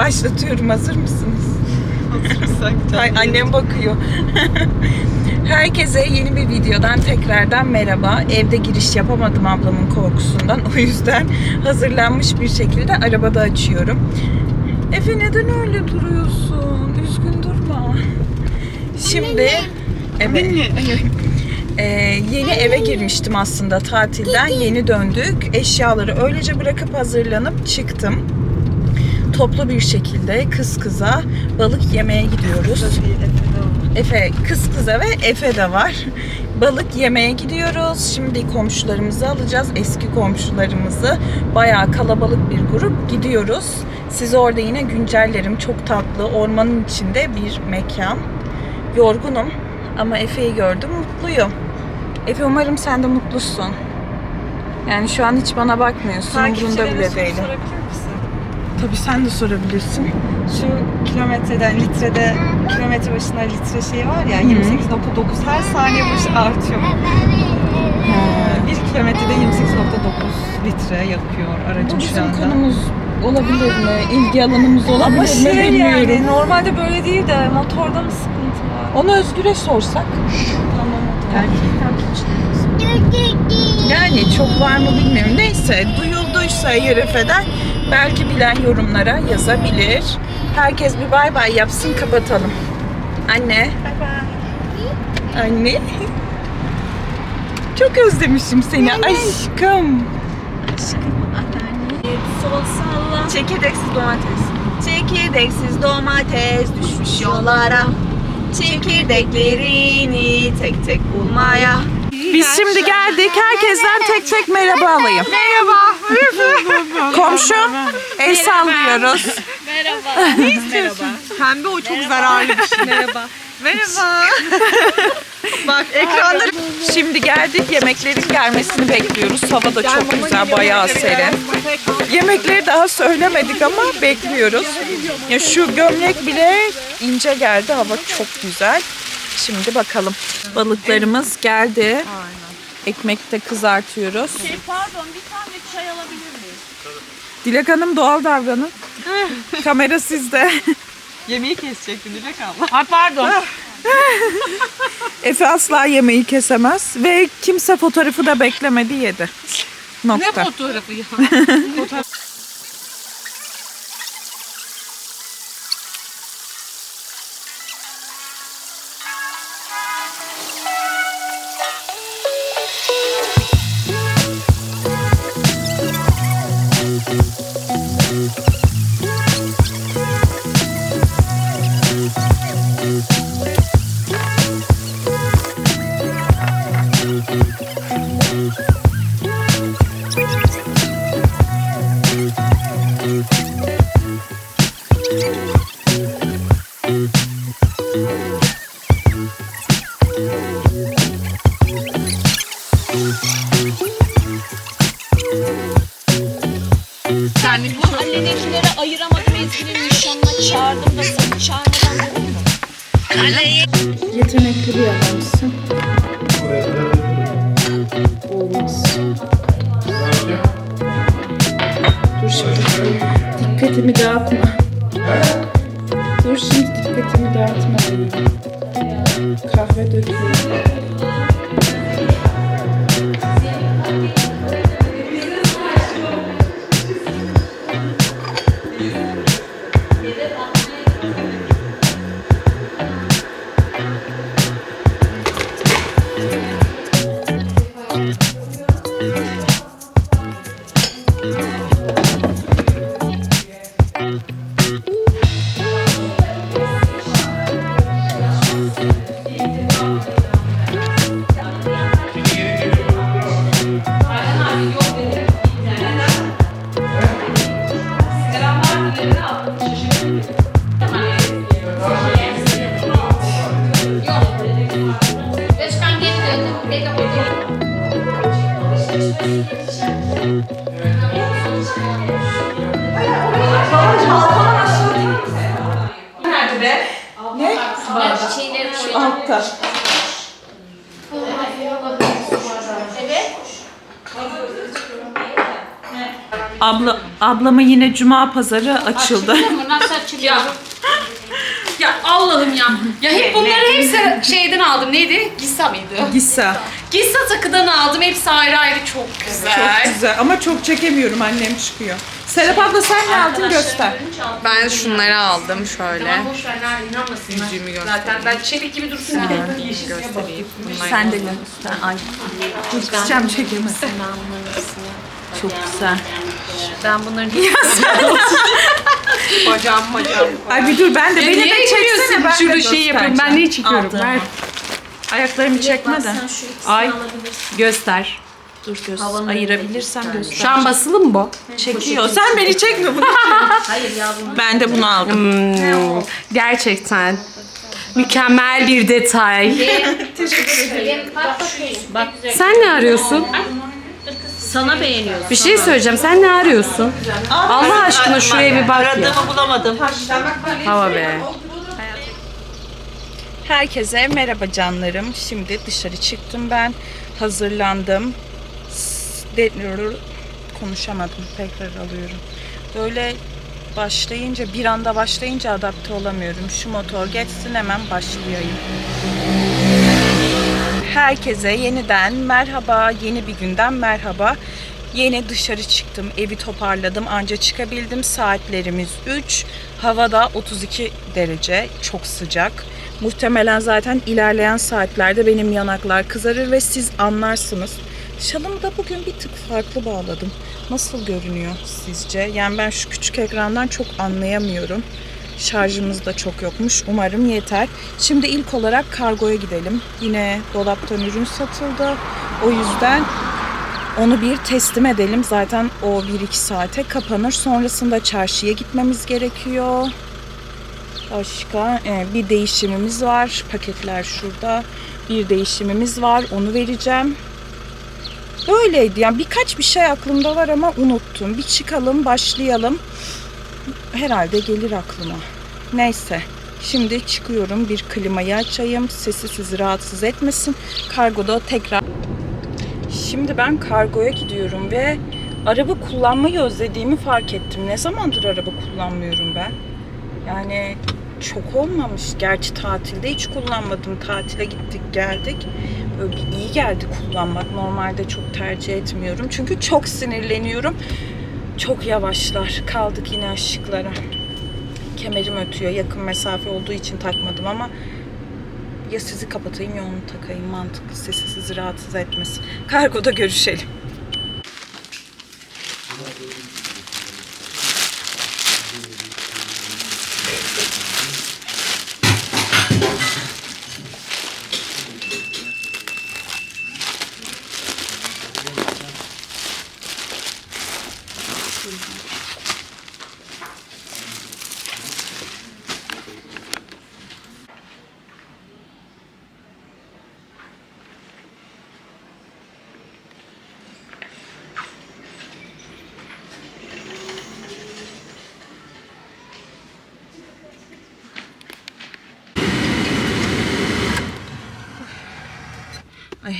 Başlatıyorum. Hazır mısınız? Ay, annem bakıyor. Herkese yeni bir videodan tekrardan merhaba. Evde giriş yapamadım ablamın korkusundan. O yüzden hazırlanmış bir şekilde arabada açıyorum. Efe neden öyle duruyorsun? Üzgün durma. Şimdi evet. Ee, yeni eve girmiştim aslında tatilden. Yeni döndük. Eşyaları öylece bırakıp hazırlanıp çıktım. Toplu bir şekilde kız kıza balık yemeye gidiyoruz. Efe, kız kıza ve Efe de var. Balık yemeye gidiyoruz. Şimdi komşularımızı alacağız. Eski komşularımızı. Bayağı kalabalık bir grup gidiyoruz. Sizi orada yine güncellerim. Çok tatlı. Ormanın içinde bir mekan. Yorgunum ama Efe'yi gördüm. Mutluyum. Efe umarım sen de mutlusun. Yani şu an hiç bana bakmıyorsun. Umurunda bile değilim. Tabii sen de sorabilirsin. Şu kilometreden litrede kilometre başına litre şey var ya 28.9 her saniye başı artıyor. Ee, bir kilometrede 28.9 litre yakıyor Bu aracım şu bizim anda. konumuz olabilir mi? İlgi alanımız olabilir Ama mi şey bilmiyorum. yani normalde böyle değil de motorda mı sıkıntı var? Onu Özgür'e sorsak. Tamam Yani çok var mı bilmiyorum. Neyse duyulduysa eğer Efe'den belki bilen yorumlara yazabilir. Herkes bir bay bay yapsın kapatalım. Anne. Anne. Çok özlemişim seni aşkım. Sol salla. Çekirdeksiz domates. Çekirdeksiz domates düşmüş yollara. Çekirdeklerini tek tek bulmaya. Biz şimdi geldik. Herkesten tek tek merhaba alayım. Merhaba. Komşu el sallıyoruz. Pembe o çok zararlı bir şey. Merhaba. Merhaba. Bak ekranları Şimdi geldik yemeklerin gelmesini bekliyoruz. Hava da çok güzel, bayağı serin. Yemekleri daha söylemedik ama bekliyoruz. Ya şu gömlek bile ince geldi. Hava çok güzel. Şimdi bakalım. Balıklarımız geldi. Ekmekte kızartıyoruz. Şey pardon bir tane çay alabilir miyim? Dilek Hanım doğal davranın. Kamera sizde. yemeği kesecektin Dilek abla. Ha pardon. Efe asla yemeği kesemez ve kimse fotoğrafı da beklemedi yedi. ne Nokta. fotoğrafı ya? Abla, ablama yine cuma pazarı açıldı. Açılıyor mu? Nasıl açılıyor? Ya Allah'ım ya. Ya hep bunları hepsi şeyden aldım. Neydi? Gissa mıydı? Gissa. Gissa takıdan aldım. Hepsi ayrı ayrı çok güzel. Çok güzel ama çok çekemiyorum annem çıkıyor. Serap abla sen ne aldın göster. Ben şunları aldım şöyle. Tamam boş ver. Nerede? İnanmasın. Yüzüğümü göstereyim. Zaten ben çelik gibi dursun. Bir de yeşil Göstereyim. Sen de göster. Ay. Dur kısacağım çekemezsin. Çok güzel. Ben bunların bacağım bacağım. Ay bir dur ben de beni de niye çeksene ben de Şurada şey yapıyorum. Ben neyi çekiyorum? Ver. Ayaklarımı çekme de. Ay. Göster. Dur göz. Ayırabilirsem göster. Şu an basılı mı bu? Çekiyor. Sen beni çekme bunu. Hayır yavrum. Ben de bunu aldım. Hmm, gerçekten. Mükemmel bir detay. Bak Sen ne arıyorsun? sana beğeniyorsun. Bir şey söyleyeceğim. Sen ne arıyorsun? Allah aşkına şuraya bir bak ya. Aradığımı bulamadım. Hava be. Herkese merhaba canlarım. Şimdi dışarı çıktım ben. Hazırlandım. De- konuşamadım. Tekrar alıyorum. Böyle başlayınca bir anda başlayınca adapte olamıyorum. Şu motor geçsin hemen başlayayım. Herkese yeniden merhaba. Yeni bir günden merhaba. Yeni dışarı çıktım. Evi toparladım. Anca çıkabildim. Saatlerimiz 3. Havada 32 derece. Çok sıcak. Muhtemelen zaten ilerleyen saatlerde benim yanaklar kızarır ve siz anlarsınız. Şalımı da bugün bir tık farklı bağladım. Nasıl görünüyor sizce? Yani ben şu küçük ekrandan çok anlayamıyorum. Şarjımız da çok yokmuş. Umarım yeter. Şimdi ilk olarak kargoya gidelim. Yine dolaptan ürün satıldı. O yüzden onu bir teslim edelim. Zaten o 1-2 saate kapanır. Sonrasında çarşıya gitmemiz gerekiyor. Başka e, bir değişimimiz var. Paketler şurada. Bir değişimimiz var. Onu vereceğim. Böyleydi. Yani birkaç bir şey aklımda var ama unuttum. Bir çıkalım, başlayalım. Herhalde gelir aklıma. Neyse. Şimdi çıkıyorum. Bir klimayı açayım. Sesi sizi rahatsız etmesin. Kargoda tekrar Şimdi ben kargoya gidiyorum ve araba kullanmayı özlediğimi fark ettim. Ne zamandır araba kullanmıyorum ben? Yani çok olmamış. Gerçi tatilde hiç kullanmadım. Tatile gittik geldik. Böyle iyi geldi kullanmak. Normalde çok tercih etmiyorum. Çünkü çok sinirleniyorum. Çok yavaşlar. Kaldık yine ışıklara. Kemerim ötüyor. Yakın mesafe olduğu için takmadım ama ya sizi kapatayım ya onu takayım. Mantıklı sesi sizi rahatsız etmesin. Kargoda görüşelim.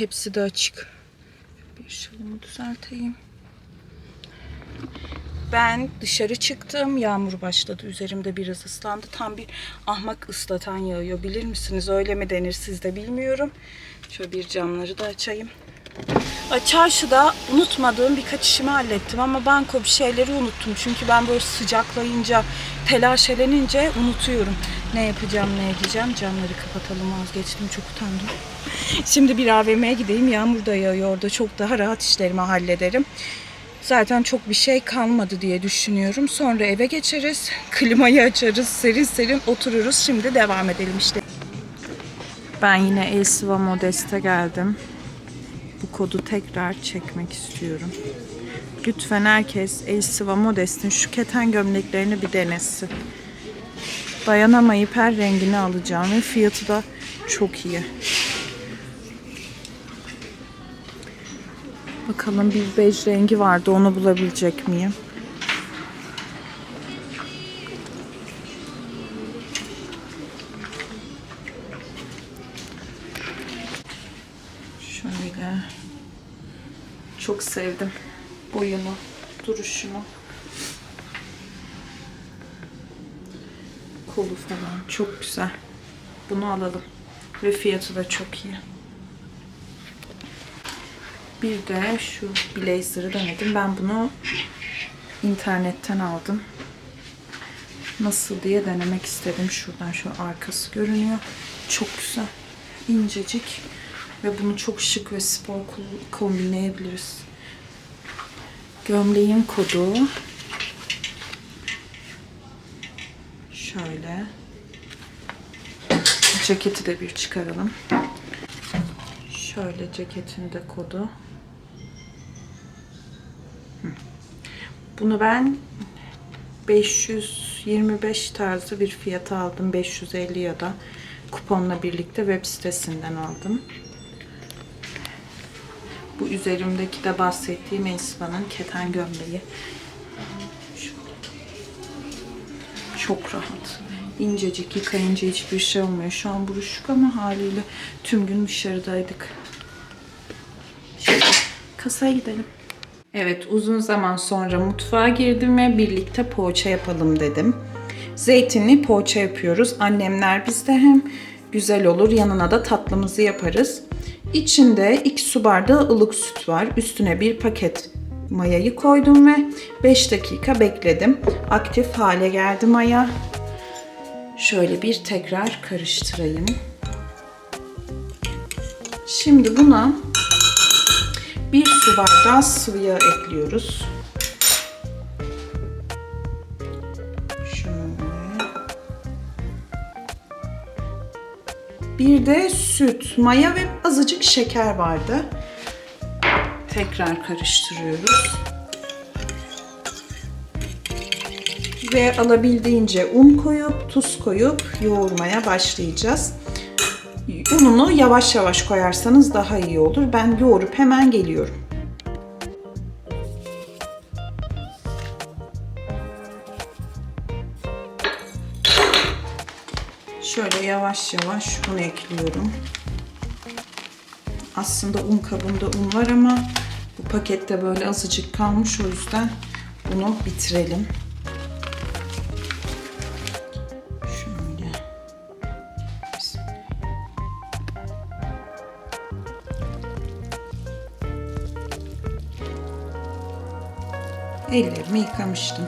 Hepsi de açık. Bir şalımı düzelteyim. Ben dışarı çıktım. Yağmur başladı. Üzerimde biraz ıslandı. Tam bir ahmak ıslatan yağıyor. Bilir misiniz? Öyle mi denir sizde bilmiyorum. Şöyle bir camları da açayım. Ay, Çarşıda unutmadığım birkaç işimi hallettim ama banko bir şeyleri unuttum. Çünkü ben böyle sıcaklayınca, telaşelenince unutuyorum. Ne yapacağım, ne edeceğim. Camları kapatalım vazgeçtim. Çok utandım. Şimdi bir AVM'ye gideyim. Yağmur da yağıyor orada. Çok daha rahat işlerimi hallederim. Zaten çok bir şey kalmadı diye düşünüyorum. Sonra eve geçeriz. Klimayı açarız. Serin serin otururuz. Şimdi devam edelim işte. Ben yine Elsiva Modest'e geldim. Bu kodu tekrar çekmek istiyorum. Lütfen herkes Elsiva Modest'in şu keten gömleklerini bir denesin. Dayanamayıp her rengini alacağım ve fiyatı da çok iyi. Bakalım bir bej rengi vardı onu bulabilecek miyim? Şöyle. Çok sevdim boyunu. duruşunu. Kolu falan çok güzel. Bunu alalım. Ve fiyatı da çok iyi. Bir de şu blazer'ı denedim. Ben bunu internetten aldım. Nasıl diye denemek istedim. Şuradan şu arkası görünüyor. Çok güzel. İncecik. Ve bunu çok şık ve spor kombinleyebiliriz. Gömleğin kodu şöyle. Ceketi de bir çıkaralım. Şöyle ceketin de kodu. Bunu ben 525 tarzı bir fiyata aldım. 550 ya da kuponla birlikte web sitesinden aldım. Bu üzerimdeki de bahsettiğim Elsiva'nın keten gömleği. Çok rahat. İncecik yıkayınca hiçbir şey olmuyor. Şu an buruşuk ama haliyle tüm gün dışarıdaydık. Şimdi kasaya gidelim. Evet uzun zaman sonra mutfağa girdim ve birlikte poğaça yapalım dedim. Zeytinli poğaça yapıyoruz. Annemler bizde hem güzel olur yanına da tatlımızı yaparız. İçinde 2 su bardağı ılık süt var. Üstüne bir paket mayayı koydum ve 5 dakika bekledim. Aktif hale geldi maya. Şöyle bir tekrar karıştırayım. Şimdi buna bir su bardağı sıvı yağ ekliyoruz. Şöyle. Bir de süt, maya ve azıcık şeker vardı. Tekrar karıştırıyoruz. Ve alabildiğince un koyup, tuz koyup yoğurmaya başlayacağız. Ununu yavaş yavaş koyarsanız daha iyi olur. Ben yoğurup hemen geliyorum. Şöyle yavaş yavaş un ekliyorum. Aslında un kabında un var ama bu pakette böyle azıcık kalmış o yüzden bunu bitirelim. Ellerimi yıkamıştım.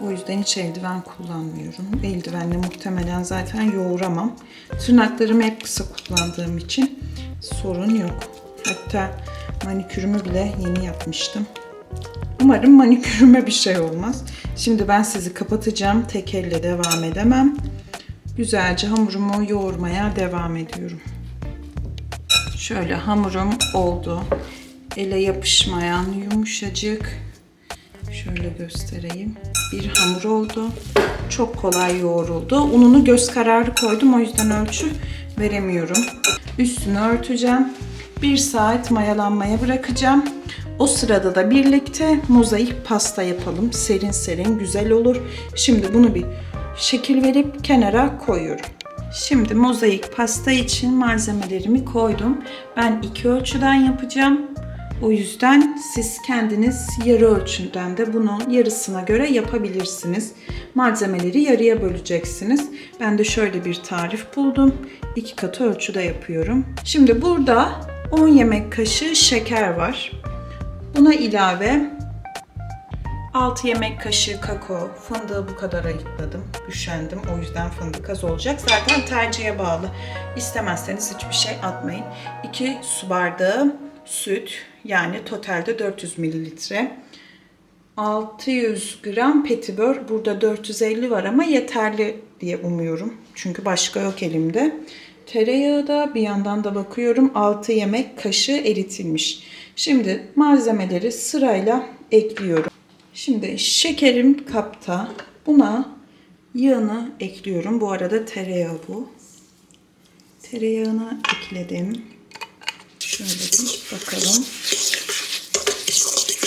O yüzden hiç eldiven kullanmıyorum. Eldivenle muhtemelen zaten yoğuramam. Tırnaklarımı hep kısa kullandığım için sorun yok. Hatta manikürümü bile yeni yapmıştım. Umarım manikürüme bir şey olmaz. Şimdi ben sizi kapatacağım. Tek elle devam edemem. Güzelce hamurumu yoğurmaya devam ediyorum. Şöyle hamurum oldu. Ele yapışmayan yumuşacık. Şöyle göstereyim. Bir hamur oldu. Çok kolay yoğruldu. Ununu göz kararı koydum. O yüzden ölçü veremiyorum. Üstünü örteceğim. Bir saat mayalanmaya bırakacağım. O sırada da birlikte mozaik pasta yapalım. Serin serin güzel olur. Şimdi bunu bir şekil verip kenara koyuyorum. Şimdi mozaik pasta için malzemelerimi koydum. Ben iki ölçüden yapacağım. O yüzden siz kendiniz yarı ölçüden de bunu yarısına göre yapabilirsiniz. Malzemeleri yarıya böleceksiniz. Ben de şöyle bir tarif buldum. İki katı ölçüde yapıyorum. Şimdi burada 10 yemek kaşığı şeker var. Buna ilave 6 yemek kaşığı kakao, fındığı bu kadar ayıkladım. Üşendim o yüzden fındık az olacak. Zaten tercihe bağlı. İstemezseniz hiçbir şey atmayın. 2 su bardağı süt yani totalde 400 mililitre. 600 gram petibör. Burada 450 var ama yeterli diye umuyorum. Çünkü başka yok elimde. Tereyağı da bir yandan da bakıyorum 6 yemek kaşığı eritilmiş. Şimdi malzemeleri sırayla ekliyorum. Şimdi şekerim kapta. Buna yağını ekliyorum. Bu arada tereyağı bu. Tereyağını ekledim. Şöyle bir bakalım.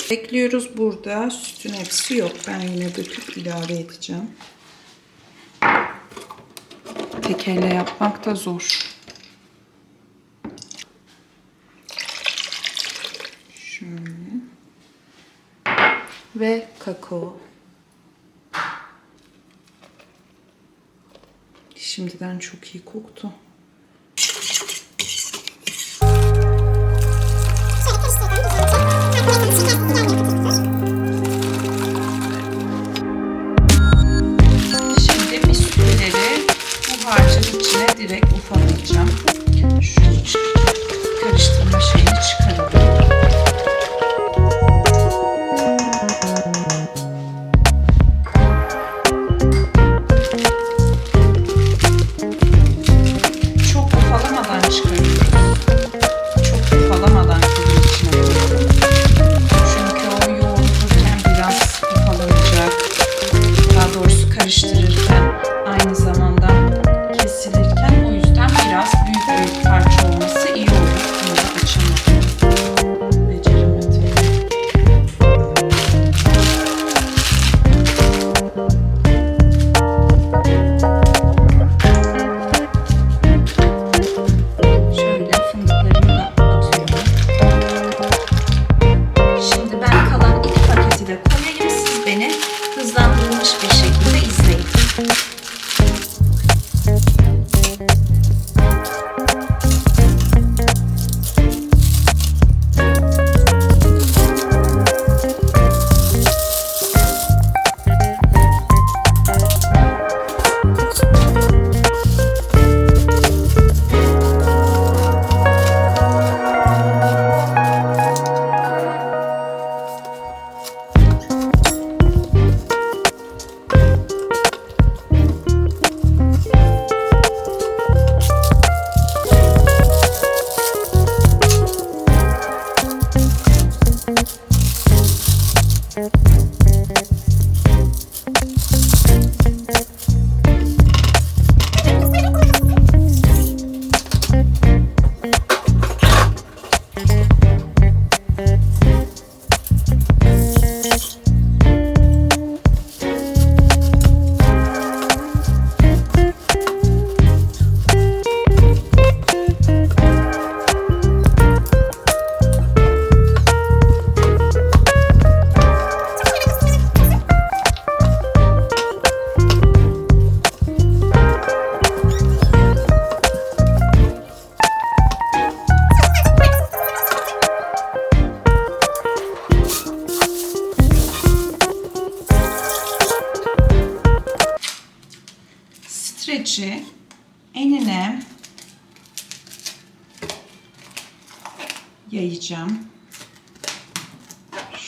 Ekliyoruz burada. Sütün hepsi yok. Ben yine döküp ilave edeceğim. Tek elle yapmak da zor. Şöyle. kakao. Şimdiden çok iyi koktu.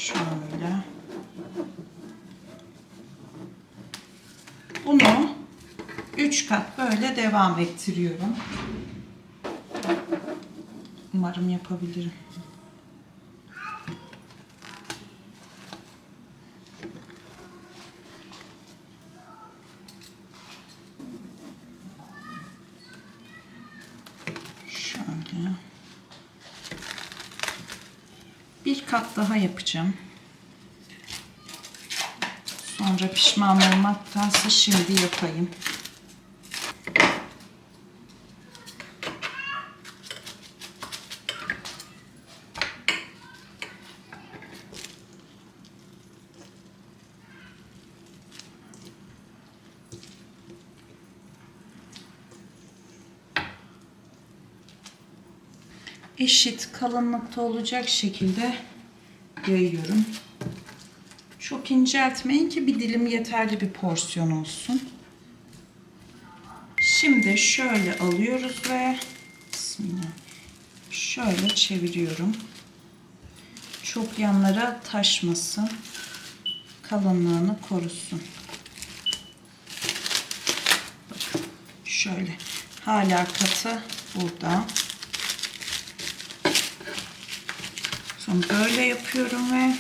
Şöyle. Bunu 3 kat böyle devam ettiriyorum. Umarım yapabilirim. Şöyle. Bir kat daha yapacağım. Sonra pişman olmaktansa şimdi yapayım. eşit kalınlıkta olacak şekilde yayıyorum. Çok inceltmeyin ki bir dilim yeterli bir porsiyon olsun. Şimdi şöyle alıyoruz ve Bismillah. Şöyle çeviriyorum. Çok yanlara taşmasın. Kalınlığını korusun. Bakın şöyle. Hala katı burada. Sonra böyle yapıyorum ve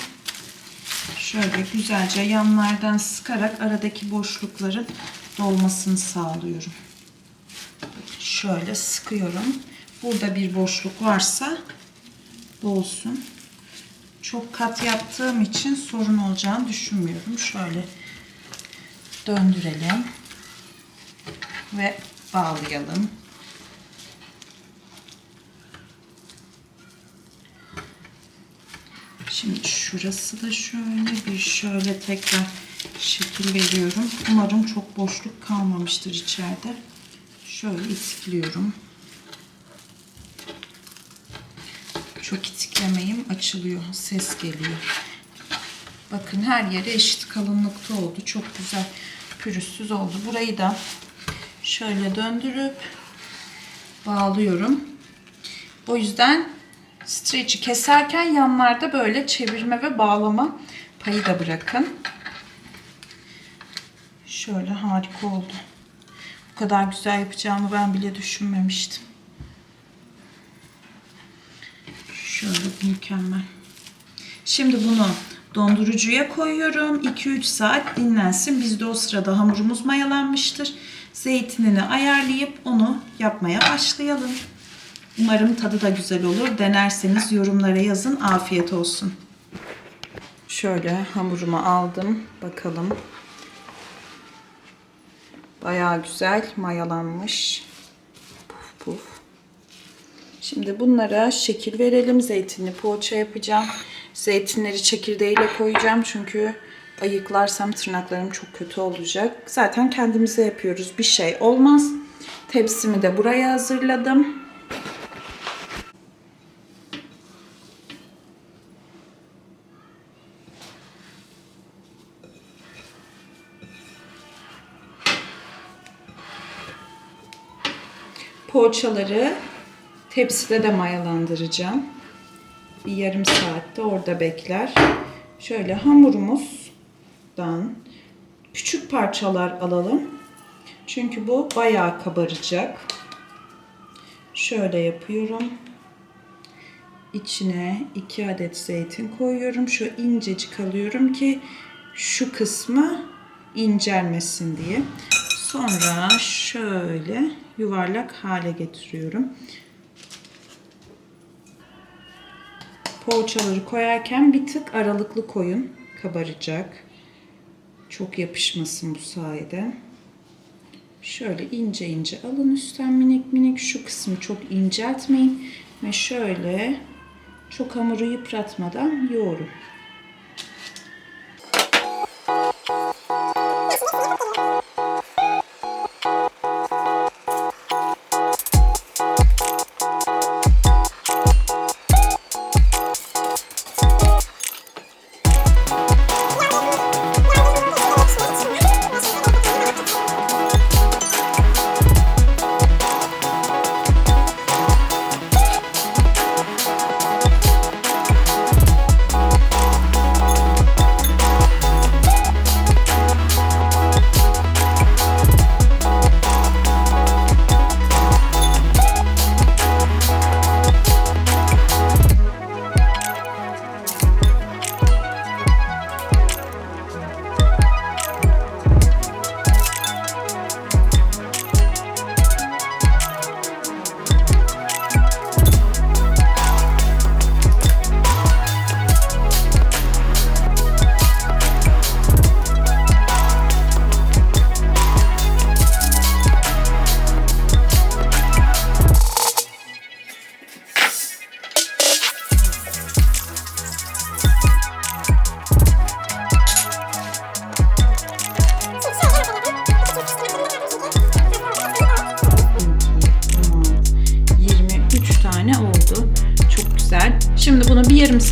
şöyle güzelce yanlardan sıkarak aradaki boşlukların dolmasını sağlıyorum. Şöyle sıkıyorum. Burada bir boşluk varsa dolsun. Çok kat yaptığım için sorun olacağını düşünmüyorum. Şöyle döndürelim ve bağlayalım. Şimdi şurası da şöyle bir şöyle tekrar şekil veriyorum. Umarım çok boşluk kalmamıştır içeride. Şöyle itikliyorum. Çok itiklemeyim açılıyor. Ses geliyor. Bakın her yeri eşit kalınlıkta oldu. Çok güzel pürüzsüz oldu. Burayı da şöyle döndürüp bağlıyorum. O yüzden streç'i keserken yanlarda böyle çevirme ve bağlama payı da bırakın. Şöyle harika oldu. Bu kadar güzel yapacağımı ben bile düşünmemiştim. Şöyle mükemmel. Şimdi bunu dondurucuya koyuyorum. 2-3 saat dinlensin. Biz de o sırada hamurumuz mayalanmıştır. Zeytinini ayarlayıp onu yapmaya başlayalım. Umarım tadı da güzel olur. Denerseniz yorumlara yazın. Afiyet olsun. Şöyle hamurumu aldım. Bakalım. Bayağı güzel mayalanmış. Puf puf. Şimdi bunlara şekil verelim. Zeytinli poğaça yapacağım. Zeytinleri çekirdeğiyle koyacağım çünkü ayıklarsam tırnaklarım çok kötü olacak. Zaten kendimize yapıyoruz. Bir şey olmaz. Tepsimi de buraya hazırladım. Poğaçaları tepside de mayalandıracağım. Bir yarım saatte orada bekler. Şöyle hamurumuzdan küçük parçalar alalım. Çünkü bu bayağı kabaracak. Şöyle yapıyorum. İçine 2 adet zeytin koyuyorum. Şu incecik alıyorum ki şu kısmı incelmesin diye. Sonra şöyle yuvarlak hale getiriyorum. Poğaçaları koyarken bir tık aralıklı koyun. Kabaracak. Çok yapışmasın bu sayede. Şöyle ince ince alın üstten minik minik. Şu kısmı çok inceltmeyin. Ve şöyle çok hamuru yıpratmadan yoğurun.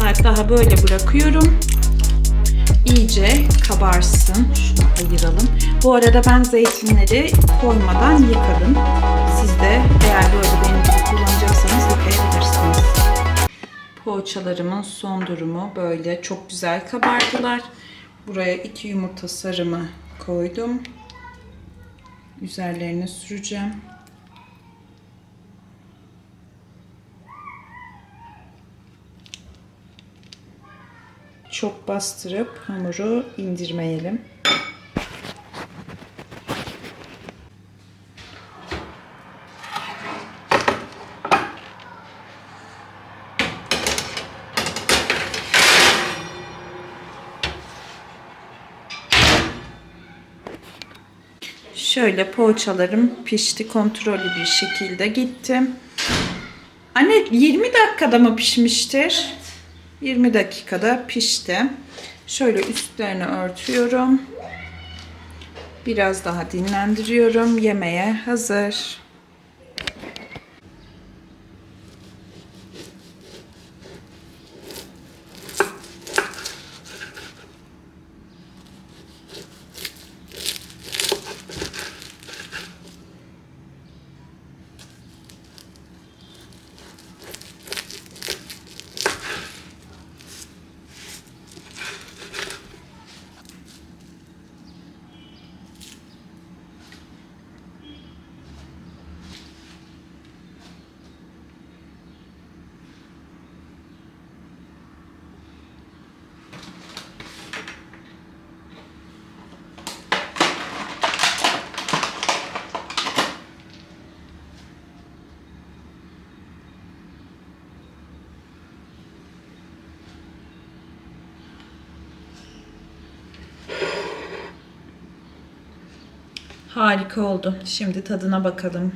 Saat daha böyle bırakıyorum. İyice kabarsın. Şunu ayıralım. Bu arada ben zeytinleri koymadan yıkadım. Siz de eğer böyle benim gibi kullanacaksanız yıkayabilirsiniz. Poğaçalarımın son durumu böyle çok güzel kabardılar. Buraya iki yumurta sarımı koydum. Üzerlerine süreceğim. Çok bastırıp hamuru indirmeyelim. Şöyle poğaçalarım pişti kontrollü bir şekilde gittim. Anne 20 dakikada mı pişmiştir? 20 dakikada pişti. Şöyle üstlerini örtüyorum. Biraz daha dinlendiriyorum. Yemeğe hazır. Harika oldu. Şimdi tadına bakalım.